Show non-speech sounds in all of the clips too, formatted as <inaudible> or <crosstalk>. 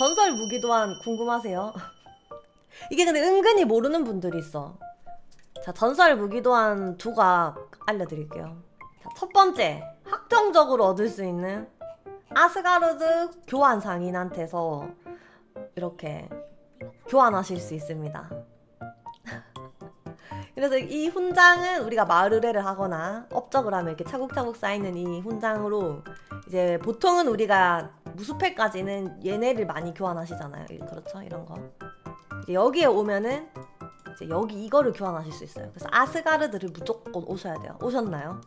전설 무기 도안 궁금하세요? <laughs> 이게 근데 은근히 모르는 분들이 있어. 자, 전설 무기 도안 두각 알려드릴게요. 자, 첫 번째, 확정적으로 얻을 수 있는 아스가르드 교환 상인한테서 이렇게 교환하실 수 있습니다. <laughs> 그래서 이 훈장은 우리가 마을 의뢰를 하거나 업적을 하면 이렇게 차곡차곡 쌓이는 이 훈장으로 이제 보통은 우리가 무수패까지는 얘네를 많이 교환하시잖아요. 이- 그렇죠? 이런 거. 이제 여기에 오면은 이제 여기 이거를 교환하실 수 있어요. 그래서 아스가르드를 무조건 오셔야 돼요. 오셨나요?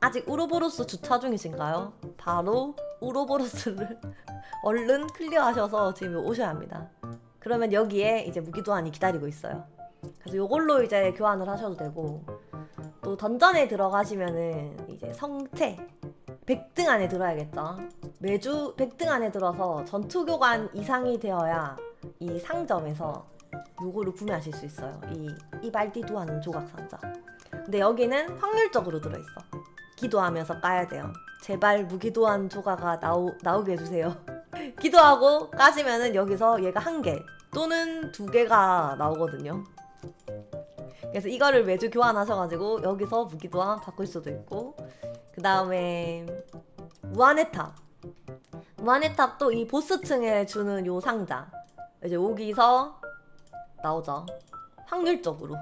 아직 우로보로스 주차 중이신가요? 바로 우로보로스를 <laughs> 얼른 클리어하셔서 지금 오셔야 합니다. 그러면 여기에 이제 무기도안이 기다리고 있어요. 그래서 요걸로 이제 교환을 하셔도 되고 또 던전에 들어가시면은 이제 성체 100등 안에 들어야겠죠. 매주 100등 안에 들어서 전투 교관 이상이 되어야 이 상점에서 요거를 구매하실 수 있어요. 이 이발디도 하는 조각 상자. 근데 여기는 확률적으로 들어있어. 기도하면서 까야 돼요. 제발 무기도한 조가가 나오, 나오게 해주세요. <laughs> 기도하고 까시면은 여기서 얘가 한 개 또는 두 개가 나오거든요. 그래서 이거를 매주 교환하셔가지고 여기서 무기도한 바꿀 수도 있고 그 다음에 무한의 탑 무한의 탑도 이 보스층에 주는 요 상자. 이제 여기서 나오죠. 확률적으로.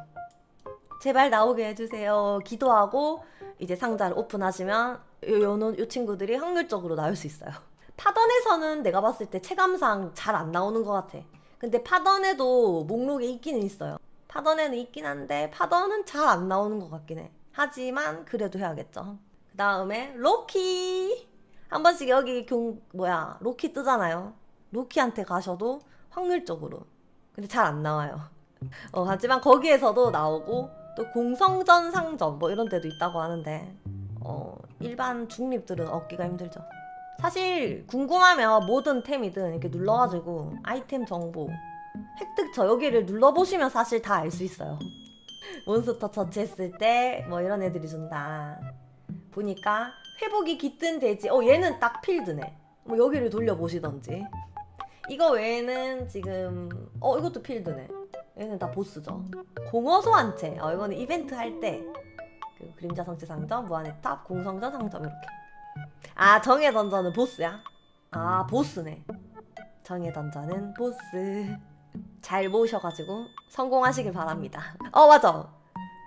제발 나오게 해주세요. 기도하고 이제 상자를 오픈하시면 요, 요, 요 친구들이 확률적으로 나올 수 있어요. 파던에서는 내가 봤을 때 체감상 잘 안 나오는 것 같아. 근데 파던에도 목록에 있기는 있어요. 파던에는 있긴 한데 파던은 잘 안 나오는 것 같긴 해. 하지만 그래도 해야겠죠. 그 다음에 로키 한 번씩 여기 경 뭐야 로키 뜨잖아요. 로키한테 가셔도 확률적으로 근데 잘 안 나와요. <laughs> 어, 하지만 거기에서도 나오고 또 공성전 상점 뭐 이런 데도 있다고 하는데 어, 일반 중립들은 얻기가 힘들죠. 사실 궁금하면 모든 템이든 이렇게 눌러가지고 아이템 정보 획득처 여기를 눌러보시면 사실 다 알 수 있어요. <laughs> 몬스터 처치했을 때 뭐 이런 애들이 준다. 보니까 회복이 깃든 돼지. 어 얘는 딱 필드네. 뭐 여기를 돌려보시던지. 이거 외에는 지금 어 이것도 필드네. 얘는 다 보스죠. 공허소 한채. 어 이거는 이벤트 할 때. 그 그림자 성체 상점, 무한의 탑, 공성전 상점 이렇게. 아 정의 던전은 보스야? 아 보스네. 정의 던전은 보스. 잘 모으셔가지고 성공하시길 바랍니다. 어 맞아.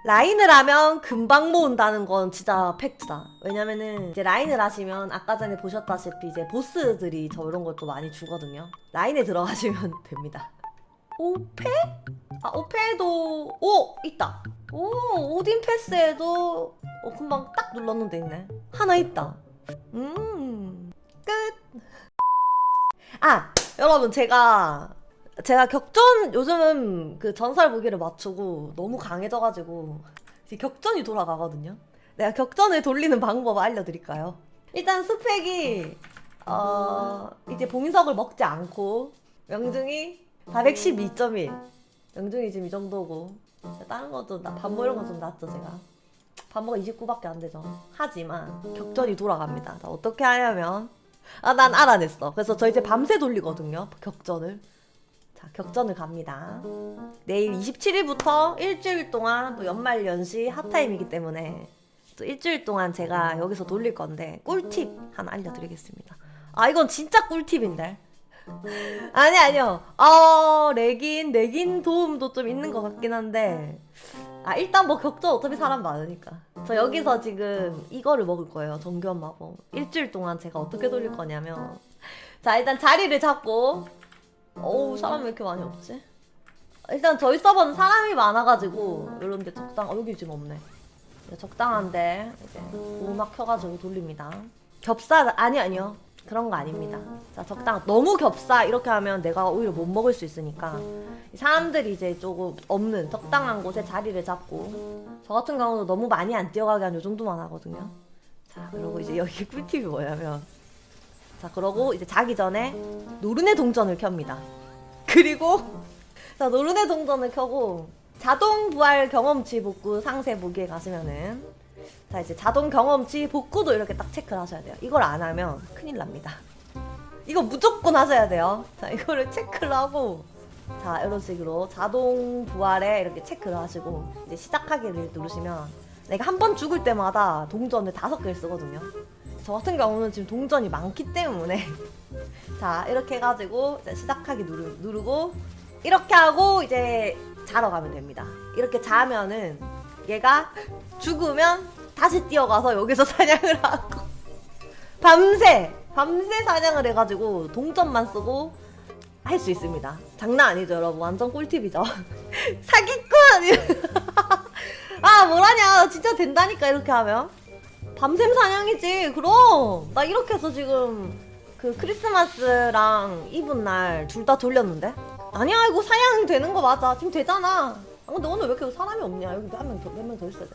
라인을 하면 금방 모은다는 건 진짜 팩트다. 왜냐면은 이제 라인을 하시면 아까 전에 보셨다시피 이제 보스들이 저런 걸 또 많이 주거든요. 라인에 들어가시면 <laughs> 됩니다. 오페? 아 오페도 오 있다. 오 오딘 패스에도 어, 금방 딱 눌렀는데 있네. 하나 있다. 음 끝. 아 여러분 제가 제가 격전 요즘은 그 전설 무기를 맞추고 너무 강해져가지고 이제 격전이 돌아가거든요. 내가 격전을 돌리는 방법 알려드릴까요? 일단 스펙이 어 이제 봉인석을 먹지 않고 명중이 412.1 명중이 지금 이 정도고 다른 것도 나 반모 이런 거좀 낫죠 제가 반모가 29밖에 안 되죠. 하지만 격전이 돌아갑니다. 자, 어떻게 하냐면 아 난 알아냈어. 그래서 저 이제 밤새 돌리거든요 격전을. 자, 격전을 갑니다. 내일 27일부터 일주일 동안 또 연말 연시 핫타임이기 때문에 또 일주일 동안 제가 여기서 돌릴 건데 꿀팁 하나 알려드리겠습니다. 아 이건 진짜 꿀팁인데. <laughs> 아니 아니요. 어 레긴 레긴 도움도 좀 있는 것 같긴 한데 아 일단 뭐 격전 어차피 사람 많으니까 저 여기서 지금 이거를 먹을 거예요 정교한 마법 일주일 동안 제가 어떻게 돌릴 거냐면 자 일단 자리를 잡고 어우 사람이 왜 이렇게 많이 없지? 일단 저희 서버는 사람이 많아가지고 이런 데 적당 어 여기 지금 없네. 네, 적당한데 이제 보호막 켜가지고 돌립니다. 겹사 아니 아니요. 그런 거 아닙니다. 자 적당 너무 겹사. 이렇게 하면 내가 오히려 못 먹을 수 있으니까. 사람들이 이제 조금 없는 적당한 곳에 자리를 잡고. 저 같은 경우는 너무 많이 안 뛰어가게 한 요 정도만 하거든요. 자 그리고 이제 여기 <laughs> 꿀팁이 뭐냐면 자 그러고 이제 자기 전에 노른의 동전을 켭니다. 그리고 <laughs> 자 노른의 동전을 켜고 자동 부활 경험치 복구 상세 보기에 가시면은 자 이제 자동 경험치 복구도 이렇게 딱 체크를 하셔야 돼요. 이걸 안 하면 큰일 납니다. 이거 무조건 하셔야 돼요. 자, 이거를 체크를 하고 자, 이런 식으로 자동 부활에 이렇게 체크를 하시고 이제 시작하기를 누르시면 내가 한 번 죽을 때마다 동전을 다섯 개를 쓰거든요. 저 같은 경우는 지금 동전이 많기 때문에 <laughs> 자, 이렇게 해가지고 시작하기 누르, 누르고 이렇게 하고 이제 자러 가면 됩니다. 이렇게 자면은 얘가 죽으면 다시 뛰어가서 여기서 <laughs> 사냥을 하고 밤새 밤새 사냥을 해가지고 동전만 쓰고 할 수 있습니다. 장난 아니죠, 여러분. 완전 꿀팁이죠. <laughs> 사기꾼! 아, 뭐라냐. 진짜 된다니까, 이렇게 하면. 밤샘 사냥이지. 그럼. 나 이렇게 해서 지금 그 크리스마스랑 이브날 둘 다 돌렸는데? 아니야, 이거 사냥 되는 거 맞아. 지금 되잖아. 아, 근데 오늘 왜 이렇게 사람이 없냐? 여기 한명 더, 몇명 더 있어야 돼.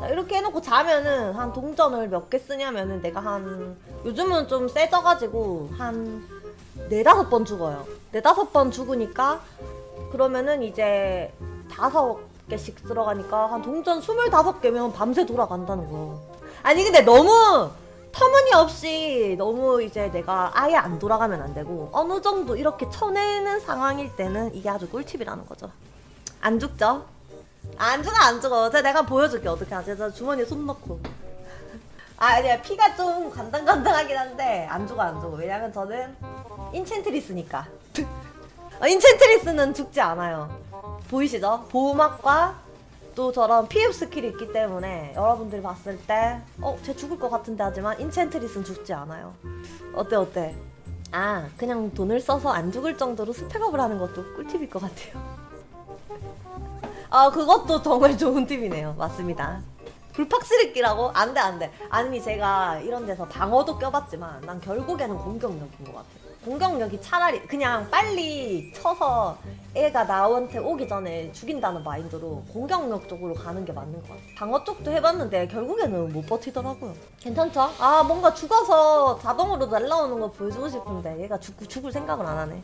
자, 이렇게 해놓고 자면은 한 동전을 몇 개 쓰냐면은 내가 한, 요즘은 좀 세져가지고 한 네다섯 번 죽어요. 네다섯 번 죽으니까 그러면은 이제 다섯 개씩 들어가니까 한 동전 스물다섯 개면 밤새 돌아간다는 거. 아니 근데 너무 터무니없이 너무 이제 내가 아예 안 돌아가면 안 되고 어느 정도 이렇게 쳐내는 상황일 때는 이게 아주 꿀팁이라는 거죠. 안 죽죠? 안 죽어 안 죽어. 제가 내가 보여줄게 어떻게 하지. 저 주머니에 손 넣고. <laughs> 아 아니야 피가 좀 간당간당하긴 한데 안 죽어 안 죽어. 왜냐면 저는 인챈트리스니까. <laughs> 어, 인챈트리스는 죽지 않아요. 보이시죠? 보호막과 또 저런 피흡 스킬이 있기 때문에 여러분들이 봤을 때 어, 쟤 죽을 것 같은데 하지만 인챈트리스는 죽지 않아요. 어때 어때? 아, 그냥 돈을 써서 안 죽을 정도로 스펙업을 하는 것도 꿀팁일 것 같아요. 아, 그것도 정말 좋은 팁이네요. 맞습니다. 불팍스럽기라고? 안 돼, 안 돼. 아니, 제가 이런 데서 방어도 껴봤지만, 난 결국에는 공격력인 것 같아요. 공격력이 차라리 그냥 빨리 쳐서 애가 나한테 오기 전에 죽인다는 마인드로 공격력 쪽으로 가는 게 맞는 것 같아요. 방어 쪽도 해봤는데 결국에는 못 버티더라고요. 괜찮죠? 아, 뭔가 죽어서 자동으로 날라오는 거 보여주고 싶은데 얘가 죽, 죽을 생각을 안 하네.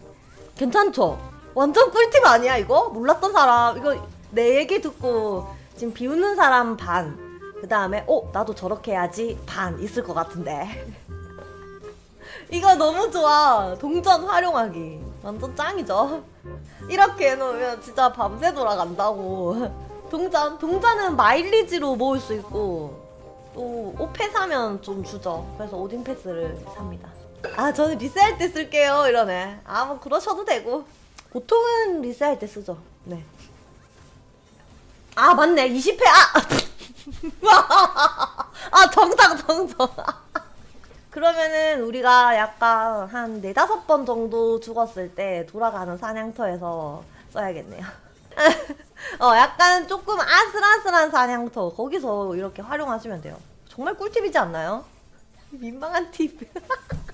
괜찮죠? 완전 꿀팁 아니야, 이거? 몰랐던 사람. 이거 내 얘기 듣고 지금 비웃는 사람 반. 그 다음에, 어, 나도 저렇게 해야지. 반 있을 것 같은데. <laughs> 이거 너무 좋아. 동전 활용하기. 완전 짱이죠? <laughs> 이렇게 해놓으면 진짜 밤새 돌아간다고. 동전, 동전은 마일리지로 모을 수 있고, 또, 옷패 사면 좀 주죠. 그래서 오딘 패스를 삽니다. 아, 저는 리세할 때 쓸게요. 이러네. 아, 뭐, 그러셔도 되고. 보통은 리세할 때 쓰죠. 네. 아, 맞네. 20회, 아! <laughs> 아, 정상, 정상. 그러면은 우리가 약간 한 네다섯 번 정도 죽었을 때 돌아가는 사냥터에서 써야겠네요. <laughs> 어, 약간 조금 아슬아슬한 사냥터. 거기서 이렇게 활용하시면 돼요. 정말 꿀팁이지 않나요? 민망한 팁. <laughs>